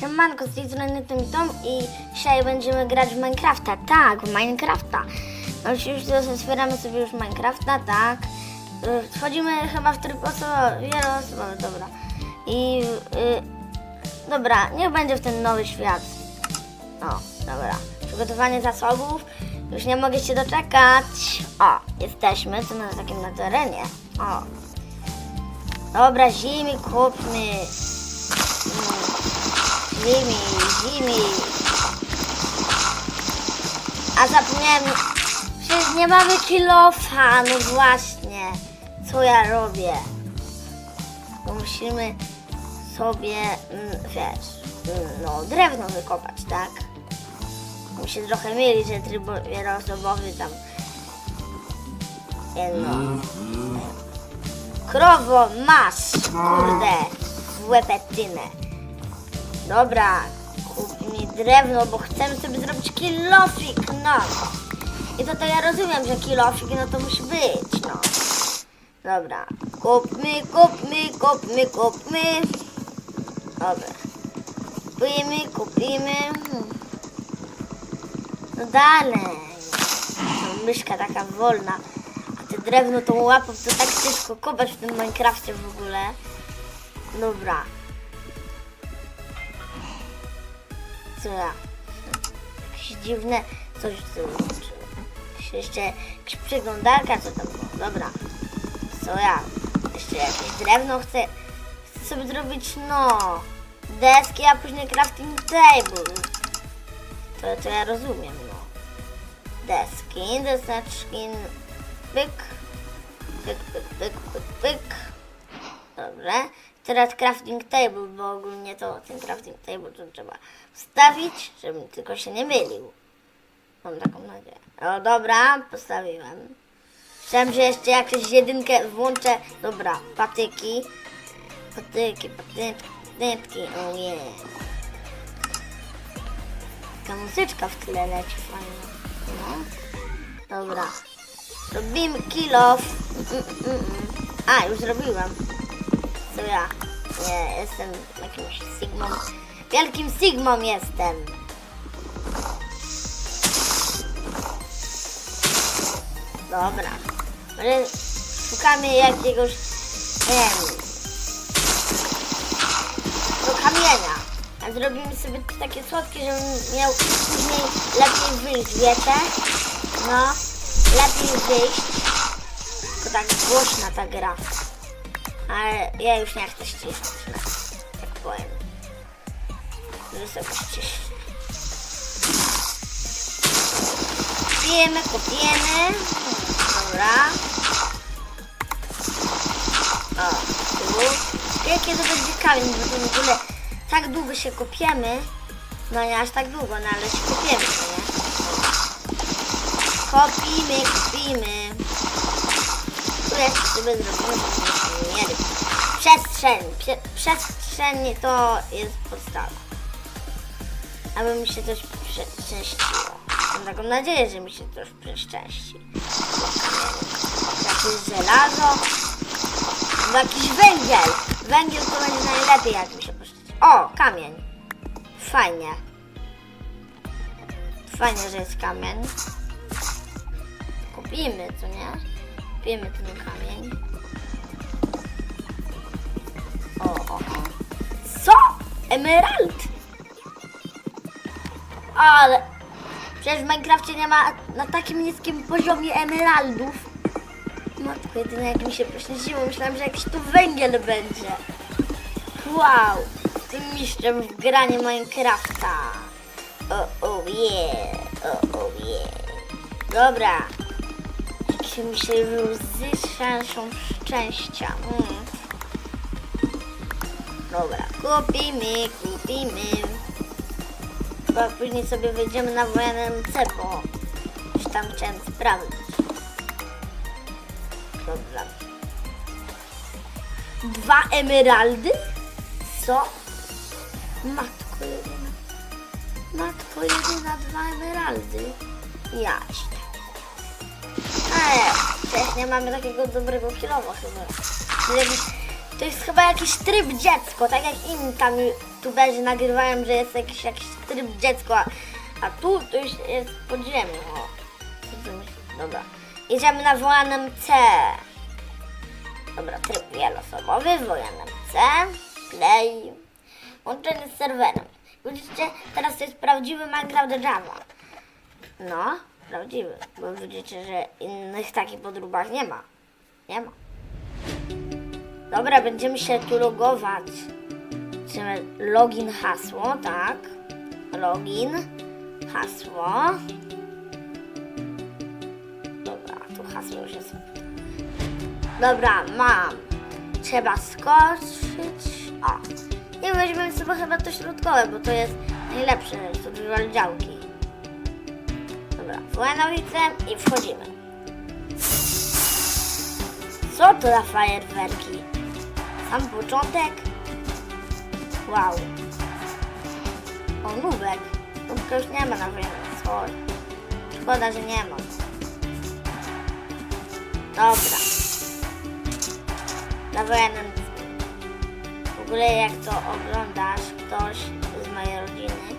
Siemanko, z tej strony tym Tom i dzisiaj będziemy grać w Minecrafta, tak, w Minecrafta. No teraz otwieramy sobie już Minecrafta, tak. Y, Wchodzimy chyba w tryb osobowy, wieloosobowy, dobra. I, y, dobra, niech będzie w ten nowy świat. O, dobra. Przygotowanie zasobów. Już nie mogę się doczekać. O, jesteśmy, tu na takim na terenie. O. Dobra, zimy kupmy. Mm. Zimi, zimi. A zapomniałem, przecież nie mamy kilofa, no właśnie. Co ja robię? Bo musimy sobie, mm, wiesz, mm, no drewno wykopać, tak? Mi się trochę mieli, że tryb wieloosobowy tam jedno. Krowo, masz, kurde, w łepetynę. Dobra, kup mi drewno, bo chcemy sobie zrobić kilofik, no. I to to ja rozumiem, że kilofik, no to musi być, no. Dobra, kupmy, kupmy, kupmy, kupmy. Dobra. Kupimy, kupimy. No dalej. No, myszka taka wolna. A te drewno tą łapą to tak ciężko kopać w tym Minecrafcie w ogóle. Dobra. Co ja? Jakieś dziwne coś. Jakieś jeszcze jakaś przeglądarka, co tam było. Dobra. Co ja? Jeszcze jakieś drewno chcę. Chcę sobie zrobić, no. Deski, a później crafting table. To, to ja rozumiem, no. Deski, deseczki. Pyk. Pyk, pyk, pyk, pyk, pyk. Dobrze. Teraz crafting table, bo ogólnie to ten crafting table to trzeba wstawić, żebym tylko się nie mylił. Mam taką nadzieję. O dobra, postawiłem. Myślałem, że jeszcze jakąś jedynkę włączę. Dobra, patyki. Patyki, patyki, patyki. O nie. Taka muzyczka w tle leci fajna. No. Dobra. Robimy kilof. Mm, mm, mm. A, już zrobiłam. Co ja? Nie, jestem jakimś Sigmą. Wielkim Sigmą jestem. Dobra. Ale szukamy jakiegoś, nie wiem, do kamienia. A zrobimy sobie takie słodkie, żebym miał później lepiej wyjść, wiecie? No, lepiej wyjść. Tylko tak głośna ta gra. Ale ja już nie chcę ściszyć, no, tak powiem. Wysoko ściszę. Kopiemy, kopiemy. Dobra. O, tu. Wie, kiedy będzie kamień, bo to w ogóle tak długo się kopiemy. No nie aż tak długo, no ale się kopiemy, no nie? Kopimy, kopimy. Przestrzeń. Prze przestrzeń to jest podstawa. Aby mi się coś przeszczęściło. Mam taką nadzieję, że mi się coś przeszczęści. Jakieś żelazo. Albo jakiś węgiel. Węgiel to będzie najlepiej, jak mi się poszczęści. O, kamień. Fajnie. Fajnie, że jest kamień. Kupimy, co nie? Kupimy ten kamień. O, o, o. Co? Emerald? Ale przecież w Minecrafcie nie ma na takim niskim poziomie emeraldów. Matko, jedyne jak mi się poświęciło, myślałam, że jakiś tu węgiel będzie. Wow, tym mistrzem w granie Minecrafta. O, o, yeah, o, o, yeah. Dobra. Mi się łzy szanszą szczęścia. Mm. Dobra, kupimy, kupimy. Chyba później sobie wyjdziemy na wojennym C, bo już tam chciałem sprawdzić. Dobra. Dwa emeraldy? Co? Matko jedyna. Matko jedyna, dwa emeraldy. Jaś. Też nie mamy takiego dobrego kilowa chyba. To jest chyba jakiś tryb dziecko, tak jak inni tam youtuberzy nagrywają, że jest jakiś, jakiś tryb dziecko, a, a tu to już jest podziemie. O. Dobra. Jedziemy na wojanem C. Dobra, tryb wielosobowy, wojanem C. Play. Łączenie z serwerem. Widzicie, teraz to jest prawdziwy Minecraft Java. No, prawdziwy, bo widzicie, że innych takich podróbach nie ma. Nie ma. Dobra, będziemy się tu logować. Chcemy login, hasło, tak. Login, hasło. Dobra, tu hasło już jest. Dobra, mam. Trzeba skoczyć. O. I weźmiemy sobie chyba to środkowe, bo to jest najlepsze, to działki. Dobra, Włanowice i wchodzimy. Co to za fajerwerki? Sam początek? Wow. O, nubek. Już nie ma na. Sorry. Szkoda, że nie ma. Dobra. Na wojennym w ogóle jak to oglądasz ktoś z mojej rodziny,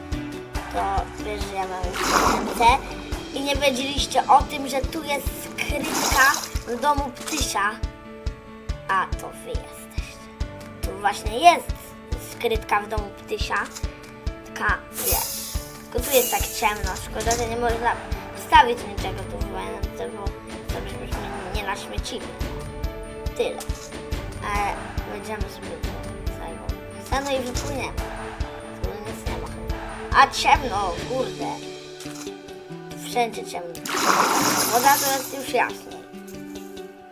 to wiesz, że ja mam C i nie wiedzieliście o tym, że tu jest skrytka w domu Ptysia. A to wy jesteście. Tu właśnie jest skrytka w domu Ptysia. Taka, wiesz. Tylko tu jest tak ciemno. Szkoda, że nie można wstawić niczego tu w wojennym, bo to byśmy nie naśmiecili. Tyle. Ale będziemy sobie całego basenu i wypłyniemy. Tu nic nie ma. A ciemno, kurde. Wszędzie ciemno. Woda to jest już jaśniej.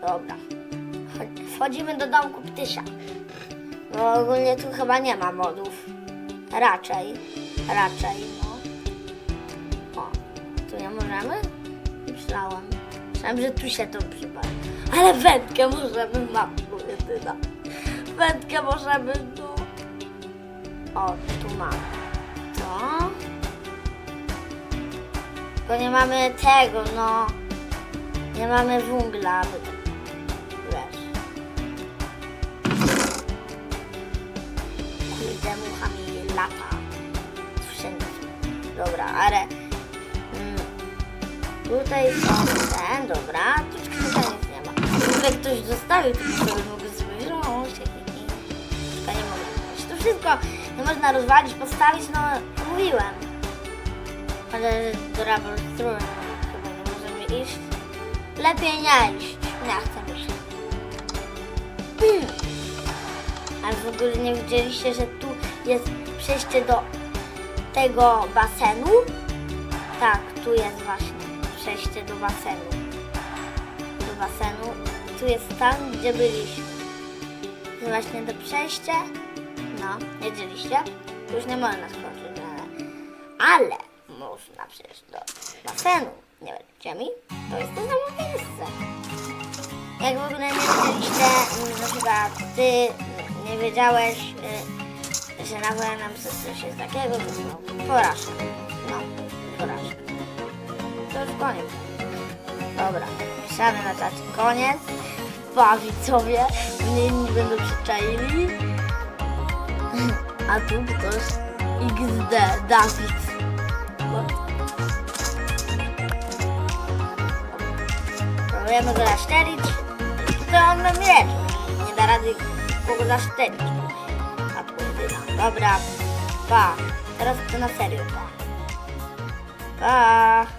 Dobra. Wchodzimy do domku Ptysia. Bo ogólnie tu chyba nie ma modów. Raczej. Raczej, no. O, tu nie możemy? Myślałem. Myślałem, że tu się to przypali. Ale wędkę możemy, matko jedyna. Wędkę możemy tu. O, tu mamy. To. Tylko nie mamy tego, no. Nie mamy węgla, to... Wiesz. Kurde, mucha mi lata. Wszędzie. Dobra, ale... Mm, tutaj są ten, dobra. Tu skrzynka nic nie ma. Ogóle ktoś zostawił, to sobie mogę sobie wziąć. Tylko nie mogę. To wszystko nie można rozwalić, postawić, no mówiłem. Ale do Throne chyba nie możemy iść. Lepiej nie iść. Nie chcę już. Hmm. Ale w ogóle nie widzieliście, że tu jest przejście do tego basenu? Tak, tu jest właśnie przejście do basenu. Do basenu. Tu jest tam, gdzie byliśmy. To właśnie to przejście. No, wiedzieliście? Tu już nie można skoczyć, ale... Ale można przejść do basenu. Nie wiecie mi? To jest to samo miejsce. Jak w ogóle nie wiedzieliście, mm, na przykład ty nie wiedziałeś, y, że na nam coś jest takiego, no, porażka. No, porażka. To już koniec. Dobra, pisamy na czacie koniec. Bawić sobie, mnie inni będą przyczaili. A tu ktoś XD, Dawid. Próbujemy go zaszczelić. To on ma miecz. Nie da rady kogo zaszczelić. A tu. Dobra. Pa. Teraz to na serio. Pa. Pa.